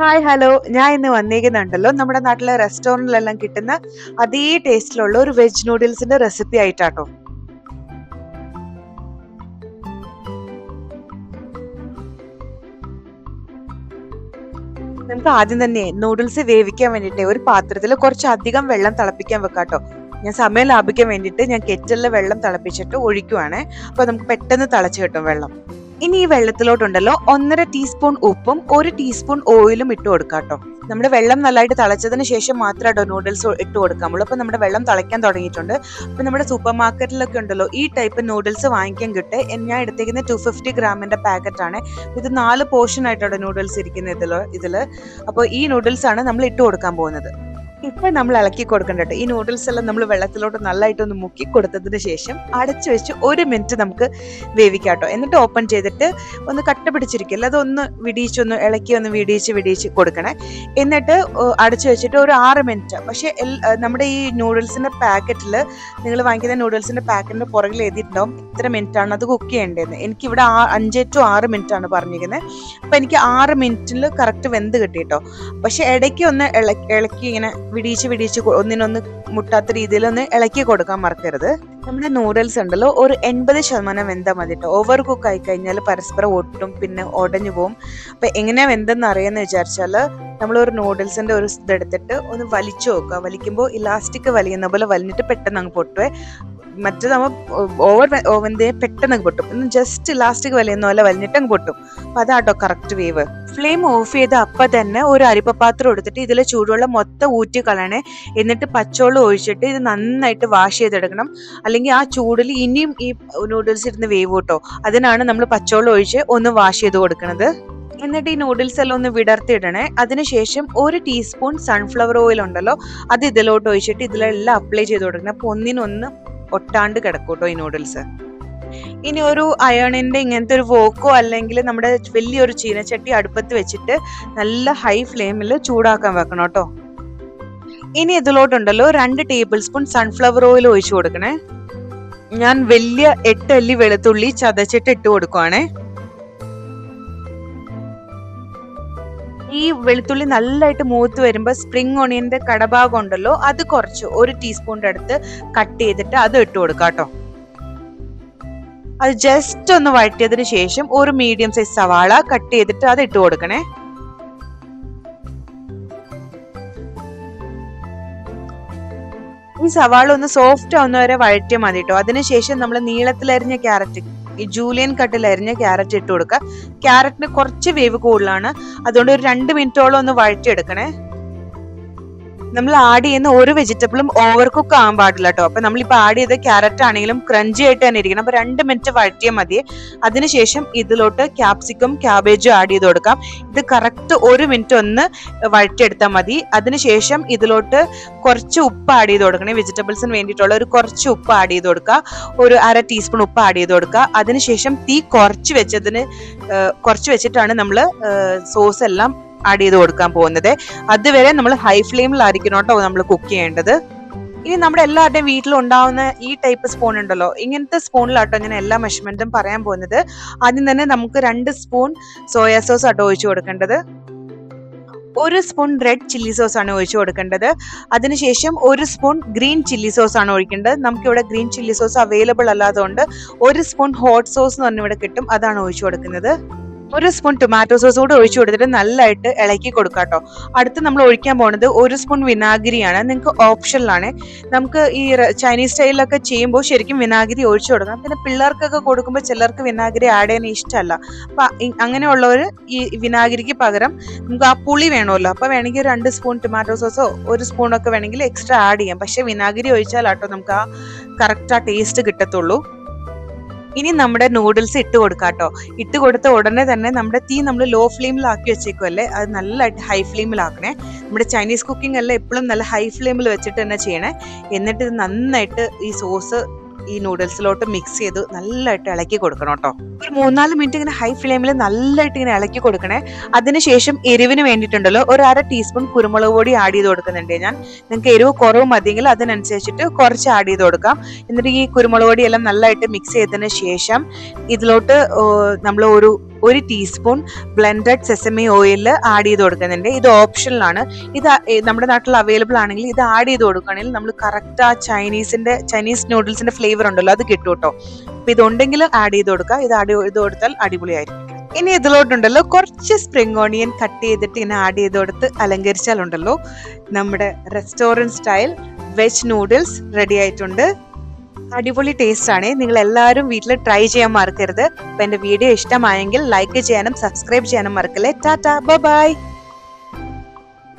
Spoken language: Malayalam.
Hi hello. ഞാൻ ഇന്ന് വന്നേക്കുന്നുണ്ടല്ലോ. നമ്മുടെ നാട്ടിലെ റെസ്റ്റോറന്റിലെല്ലാം കിട്ടുന്ന അതേ ടേസ്റ്റിലുള്ള ഒരു വെജ് നൂഡിൽസിന്റെ റെസിപ്പി ആയിട്ടാട്ടോ. നമുക്ക് ആദ്യം തന്നെ നൂഡിൽസ് വേവിക്കാൻ വേണ്ടിയിട്ട് ഒരു പാത്രത്തിൽ കുറച്ചധികം വെള്ളം തിളപ്പിക്കാൻ വെക്കാട്ടോ ഞാൻ സമയം ലാഭിക്കാൻ വേണ്ടിയിട്ട് ഞാൻ കെറ്റലിൽ വെള്ളം തിളപ്പിച്ചിട്ട് ഒഴിക്കുവാണ്. അപ്പൊ നമുക്ക് പെട്ടെന്ന് തിളച്ച് കിട്ടും വെള്ളം. ഇനി ഈ വെള്ളത്തിലോട്ടുണ്ടല്ലോ ഒന്നര ടീസ്പൂൺ ഉപ്പും ഒരു ടീസ്പൂൺ ഓയിലും ഇട്ട് കൊടുക്കാട്ടോ നമ്മുടെ വെള്ളം നല്ലതായിട്ട് തിളച്ചതിന് ശേഷം മാത്രമേ നൂഡിൽസ് ഇട്ട് കൊടുക്കാമുള്ളൂ അപ്പോൾ നമ്മുടെ വെള്ളം തിളയ്ക്കാൻ തുടങ്ങിയിട്ടുണ്ട്. അപ്പോൾ നമ്മുടെ സൂപ്പർ മാർക്കറ്റിലൊക്കെ ഉണ്ടല്ലോ ഈ ടൈപ്പ് നൂഡിൽസ് വാങ്ങിക്കാൻ കിട്ടെ. ഞാൻ എടുത്തേക്കുന്ന ടു ഫിഫ്റ്റി ഗ്രാമിന്റെ പാക്കറ്റാണ് ഇത് നാല് പോർഷൻ ആയിട്ടാണ് നൂഡിൽസ് ഇരിക്കുന്നത് ഇതിൽ ഇതിൽ അപ്പോൾ ഈ നൂഡിൽസ് ആണ് നമ്മൾ ഇട്ട് കൊടുക്കാൻ പോകുന്നത്. ഇപ്പൊ നമ്മൾ ഇളക്കി കൊടുക്കണ്ട ഈ നൂഡിൽസ് എല്ലാം നമ്മൾ വെള്ളത്തിലോട്ട് നല്ലതായിട്ടൊന്ന് മുക്കി കൊടുത്തതിന് ശേഷം അടച്ചു വെച്ച് ഒരു മിനിറ്റ് നമുക്ക് വേവിക്കാട്ടോ എന്നിട്ട് ഓപ്പൺ ചെയ്തിട്ട് ഒന്ന് കട്ട പിടിച്ചിരിക്കില്ല അതൊന്ന് വിടിയിച്ചൊന്ന് ഇളക്കി ഒന്ന് വിടിയിച്ച് വിടിയിച്ച് കൊടുക്കണേ. എന്നിട്ട് അടച്ചു വെച്ചിട്ട് ഒരു ആറ് മിനിറ്റ് പക്ഷെ നമ്മുടെ ഈ നൂഡിൽസിന്റെ പാക്കറ്റിൽ നിങ്ങൾ വാങ്ങിക്കുന്ന നൂഡിൽസിന്റെ പാക്കറ്റിന്റെ പുറകിൽ എഴുതിയിട്ടുണ്ടാവും ഇത്ര മിനിറ്റ് ആണ് അത് കുക്ക് ചെയ്യേണ്ടതെന്ന്. എനിക്കിവിടെ അഞ്ച് ടു ആറ് മിനിറ്റ് ആണ് പറഞ്ഞിരിക്കുന്നത് അപ്പൊ എനിക്ക് ആറ് മിനിറ്റിൽ കറക്റ്റ് വെന്ത് കിട്ടിട്ടോ പക്ഷെ ഇടയ്ക്ക് ഒന്ന് ഇളക്കി ഇങ്ങനെ വിടിയിച്ച് വിടിയിച്ച് ഒന്നിനൊന്ന് മുട്ടാത്ത രീതിയിൽ ഒന്ന് ഇളക്കി കൊടുക്കാൻ മറക്കരുത്. നമ്മുടെ നൂഡിൽസ് ഉണ്ടല്ലോ ഒരു എൺപത് ശതമാനം വെന്താൽ മതി കേട്ടോ ഓവർ കുക്ക് ആയി കഴിഞ്ഞാൽ പരസ്പരം ഒട്ടും പിന്നെ ഉടഞ്ഞു പോകും അപ്പൊ എങ്ങനെയാ വെന്തെന്ന് അറിയാന്ന് വിചാരിച്ചാൽ നമ്മൾ ഒരു നൂഡിൽസിന്റെ ഒരു ഇതെടുത്തിട്ട് ഒന്ന് വലിച്ചു നോക്കുക വലിക്കുമ്പോൾ ഇലാസ്റ്റിക് വലിയുന്ന പോലെ വലിഞ്ഞിട്ട് പെട്ടെന്ന് അങ്ങ് പൊട്ടുവേ. മറ്റേ നമ്മൾ ഓവർ വെന്തേ പെട്ടെന്ന് അങ്ങ് പൊട്ടും. ഇന്ന് ജസ്റ്റ് ഇലാസ്റ്റിക് വലിയുന്ന പോലെ വലിഞ്ഞിട്ട് അങ്ങ് പൊട്ടും. അപ്പൊ അതാട്ടോ കറക്റ്റ് വേവ് ഫ്ലെയിം ഓഫ് ചെയ്ത അപ്പൊ തന്നെ ഒരു അരിപ്പപാത്രം എടുത്തിട്ട് ഇതിലെ ചൂടുവെള്ളം മൊത്തം ഊറ്റി കളയണേ. എന്നിട്ട് പച്ചവെള്ളം ഒഴിച്ചിട്ട് ഇത് നന്നായിട്ട് വാഷ് ചെയ്തെടുക്കണം. അല്ലെങ്കിൽ ആ ചൂടിൽ ഇനിയും ഈ നൂഡിൽസ് ഇരുന്ന് വേവ് കേട്ടോ അതിനാണ് നമ്മൾ പച്ചവെള്ളം ഒഴിച്ച് ഒന്ന് വാഷ് ചെയ്ത് കൊടുക്കുന്നത് എന്നിട്ട് ഈ നൂഡിൽസ് എല്ലാം ഒന്ന് വിടർത്തിയിടണേ. അതിനുശേഷം ഒരു ടീസ്പൂൺ സൺഫ്ലവർ ഓയിൽ ഉണ്ടല്ലോ അത് ഇതിലോട്ട് ഒഴിച്ചിട്ട് ഇതിലെല്ലാം അപ്ലൈ ചെയ്ത് കൊടുക്കണം. അപ്പൊ ഒന്നിനൊന്ന് ഒട്ടാണ്ട് കിടക്കൂട്ടോ ഈ നൂഡിൽസ് ഇനി ഒരു അയണിന്റെ ഇങ്ങനത്തെ ഒരു വോക്കോ അല്ലെങ്കിൽ നമ്മുടെ വലിയൊരു ചീനച്ചട്ടി അടുപ്പത്ത് വെച്ചിട്ട് നല്ല ഹൈ ഫ്ലെയിമിൽ ചൂടാക്കാൻ വെക്കണം കേട്ടോ. ഇനി ഇതിലോട്ടുണ്ടല്ലോ രണ്ട് ടേബിൾ സ്പൂൺ സൺഫ്ലവർ ഓയിൽ ഒഴിച്ചു കൊടുക്കണേ. ഞാൻ വലിയ എട്ട് അല്ലി വെളുത്തുള്ളി ചതച്ചിട്ട് ഇട്ട് കൊടുക്കുവാണേ. ഈ വെളുത്തുള്ളി നല്ലതായിട്ട് മൂത്ത് വരുമ്പോൾ സ്പ്രിംഗ് ഓണിയന്റെ കടഭാഗം ഉണ്ടല്ലോ അത് കുറച്ച് ഒരു ടീസ്പൂണിന്റെ അടുത്ത് കട്ട് ചെയ്തിട്ട് അത് ഇട്ട് കൊടുക്കാം കേട്ടോ അത് ജസ്റ്റ് ഒന്ന് വഴറ്റിയതിന് ശേഷം ഒരു മീഡിയം സൈസ് സവാള കട്ട് ചെയ്തിട്ട് അത് ഇട്ട് കൊടുക്കണേ. ഈ സവാള ഒന്ന് സോഫ്റ്റ് ആവുന്ന വരെ വഴറ്റിയാൽ മതി കേട്ടോ അതിനുശേഷം നമ്മൾ നീളത്തിലരിഞ്ഞ ക്യാരറ്റ് ഈ ജൂലിയൻ കട്ടിൽ അരിഞ്ഞ ക്യാരറ്റ് ഇട്ട് കൊടുക്കുക ക്യാരറ്റിന് കുറച്ച് വേവ് കൂടുതലാണ്. അതുകൊണ്ട് ഒരു രണ്ട് മിനിറ്റോളം ഒന്ന് വഴറ്റിയെടുക്കണേ. നമ്മൾ ആഡ് ചെയ്യുന്ന ഒരു വെജിറ്റബിളും ഓവർ കുക്ക് ആവാൻ പാടില്ല കേട്ടോ അപ്പൊ നമ്മളിപ്പോ ആഡ് ചെയ്ത ക്യാരറ്റ് ആണെങ്കിലും ക്രഞ്ചി ആയിട്ട് തന്നെ ഇരിക്കണം. അപ്പൊ രണ്ട് മിനിറ്റ് വഴറ്റിയാൽ മതി. അതിനുശേഷം ഇതിലോട്ട് ക്യാപ്സിക്കം ക്യാബേജും ആഡ് ചെയ്ത് കൊടുക്കാം. ഇത് കറക്റ്റ് ഒരു മിനിറ്റ് ഒന്ന് വഴറ്റിയെടുത്താൽ മതി. അതിനുശേഷം ഇതിലോട്ട് കുറച്ച് ഉപ്പ് ആഡ് ചെയ്ത് കൊടുക്കണേ. വെജിറ്റബിൾസിന് വേണ്ടിയിട്ടുള്ള ഒരു കുറച്ച് ഉപ്പ് ആഡ് ചെയ്ത് കൊടുക്കുക. ഒരു അര ടീസ്പൂൺ ഉപ്പ് ആഡ് ചെയ്ത് കൊടുക്കുക. അതിനുശേഷം തീ കുറച്ച് വെച്ചതിന് കുറച്ച് വെച്ചിട്ടാണ് നമ്മൾ സോസ് എല്ലാം ആഡ് ചെയ്ത് കൊടുക്കാൻ പോകുന്നത്. അതുവരെ നമ്മൾ ഹൈ ഫ്ലെയിമിലായിരിക്കണം കേട്ടോ നമ്മൾ കുക്ക് ചെയ്യേണ്ടത്. ഇനി നമ്മുടെ എല്ലാവരുടെയും വീട്ടിൽ ഉണ്ടാവുന്ന ഈ ടൈപ്പ് സ്പൂൺ ഉണ്ടല്ലോ ഇങ്ങനത്തെ സ്പൂണിലാട്ടോ ഞാൻ എല്ലാ മെഷർമെന്റും പറയാൻ പോകുന്നത്. ആദ്യം തന്നെ നമുക്ക് രണ്ട് സ്പൂൺ സോയാ സോസ് ആട്ടോ ഒഴിച്ചു കൊടുക്കേണ്ടത്. ഒരു സ്പൂൺ റെഡ് ചില്ലി സോസ് ആണ് ഒഴിച്ചു കൊടുക്കേണ്ടത്. അതിനുശേഷം ഒരു സ്പൂൺ ഗ്രീൻ ചില്ലി സോസ് ആണ് ഒഴിക്കേണ്ടത്. നമുക്കിവിടെ ഗ്രീൻ ചില്ലി സോസ് അവൈലബിൾ അല്ലാത്തതുകൊണ്ട് ഒരു സ്പൂൺ ഹോട്ട് സോസ് എന്ന് പറഞ്ഞിവിടെ കിട്ടും അതാണ് ഒഴിച്ചു കൊടുക്കുന്നത്. ഒരു സ്പൂൺ ടൊമാറ്റോ സോസ് കൂടെ ഒഴിച്ചു കൊടുത്തിട്ട് നല്ലതായിട്ട് ഇളക്കി കൊടുക്കാം കേട്ടോ. അടുത്ത് നമ്മൾ ഒഴിക്കാൻ പോണത് ഒരു സ്പൂൺ വിനാഗിരിയാണ്. നിങ്ങൾക്ക് ഓപ്ഷനിലാണ് നമുക്ക് ഈ ചൈനീസ് സ്റ്റൈലിലൊക്കെ ചെയ്യുമ്പോൾ ശരിക്കും വിനാഗിരി ഒഴിച്ചു കൊടുക്കണം. പിന്നെ പിള്ളേർക്കൊക്കെ കൊടുക്കുമ്പോൾ ചിലർക്ക് വിനാഗിരി ആഡ് ചെയ്യാൻ ഇഷ്ടമല്ല. അപ്പൊ അങ്ങനെയുള്ളവർ ഈ വിനാഗിരിക്ക് പകരം നമുക്ക് ആ പുളി വേണമല്ലോ. അപ്പൊ വേണമെങ്കിൽ രണ്ട് സ്പൂൺ ടൊമാറ്റോ സോസോ ഒരു സ്പൂണൊക്കെ വേണമെങ്കിൽ എക്സ്ട്രാ ആഡ് ചെയ്യാം. പക്ഷേ വിനാഗിരി ഒഴിച്ചാലാട്ടോ നമുക്ക് ആ കറക്റ്റ് ആ ടേസ്റ്റ് കിട്ടത്തുള്ളൂ. ഇനി നമ്മുടെ നൂഡിൽസ് ഇട്ട് കൊടുക്കാം കേട്ടോ ഇട്ട് കൊടുത്ത ഉടനെ തന്നെ നമ്മുടെ തീ നമ്മൾ ലോ ഫ്ലെയിമിലാക്കി വെച്ചേക്കുമല്ലേ അത് നല്ലതായിട്ട് ഹൈ ഫ്ലെയിമിലാക്കണേ നമ്മുടെ ചൈനീസ് കുക്കിംഗ് എല്ലാം എപ്പോഴും നല്ല ഹൈ ഫ്ലെയിമിൽ വെച്ചിട്ട് തന്നെ ചെയ്യണേ. എന്നിട്ട് നന്നായിട്ട് ഈ സോസ് ഈ നൂഡിൽസിലോട്ട് മിക്സ് ചെയ്ത് നല്ലതായിട്ട് ഇളക്കി കൊടുക്കണം കേട്ടോ. ഒരു മൂന്നാൽ മിനിറ്റ് ഇങ്ങനെ ഹൈ ഫ്ലെയിമിൽ നല്ലതായിട്ട് ഇങ്ങനെ ഇളക്കി കൊടുക്കണേ. അതിനുശേഷം എരിവിന് വേണ്ടിയിട്ടുണ്ടല്ലോ ഒരു അര ടീസ്പൂൺ കുരുമുളക് പൊടി ആഡ് ചെയ്ത് കൊടുക്കുന്നുണ്ട് ഞാൻ. നിങ്ങൾക്ക് എരിവ് കുറവ് മതിയെങ്കിൽ അതിനനുസരിച്ചിട്ട് കുറച്ച് ആഡ് ചെയ്ത് കൊടുക്കാം. എന്നിട്ട് ഈ കുരുമുളക് പൊടി എല്ലാം നല്ലതായിട്ട് മിക്സ് ചെയ്തതിന് ശേഷം ഇതിലോട്ട് നമ്മൾ ഒരു ഒരു teaspoon blended sesame oil add ചെയ്ത് കൊടുക്കുന്നുണ്ട്. ഇത് ഓപ്ഷനിലാണ് ഇത് നമ്മുടെ നാട്ടിൽ അവൈലബിൾ ആണെങ്കിൽ ഇത് ആഡ് ചെയ്ത് കൊടുക്കുകയാണെങ്കിൽ നമ്മൾ കറക്റ്റ് ആ ചൈനീസിന്റെ ചൈനീസ് നൂഡിൽസിന്റെ ഫ്ലേവർ ഉണ്ടല്ലോ അത് കിട്ടും കേട്ടോ. അപ്പൊ ഇതുണ്ടെങ്കിൽ ആഡ് ചെയ്ത് കൊടുക്കുക. ഇത് ആഡ് ചെയ്ത് കൊടുത്താൽ അടിപൊളിയായിരിക്കും. ഇനി ഇതിലോട്ടുണ്ടല്ലോ കുറച്ച് സ്പ്രിംഗ് ഓണിയൻ കട്ട് ചെയ്തിട്ട് ഇങ്ങനെ ആഡ് ചെയ്ത് കൊടുത്ത് അലങ്കരിച്ചാലുണ്ടല്ലോ നമ്മുടെ restaurant style veg noodles ready ആയിട്ടുണ്ട്. അടിപൊളി ടേസ്റ്റ് ആണ്. നിങ്ങൾ എല്ലാവരും വീട്ടിൽ ട്രൈ ചെയ്യാൻ മറക്കരുത്. അപ്പൊ എന്റെ വീഡിയോ ഇഷ്ടമായെങ്കിൽ ലൈക്ക് ചെയ്യാനും സബ്സ്ക്രൈബ് ചെയ്യാനും മറക്കല്ലേ. ടാറ്റ ബൈ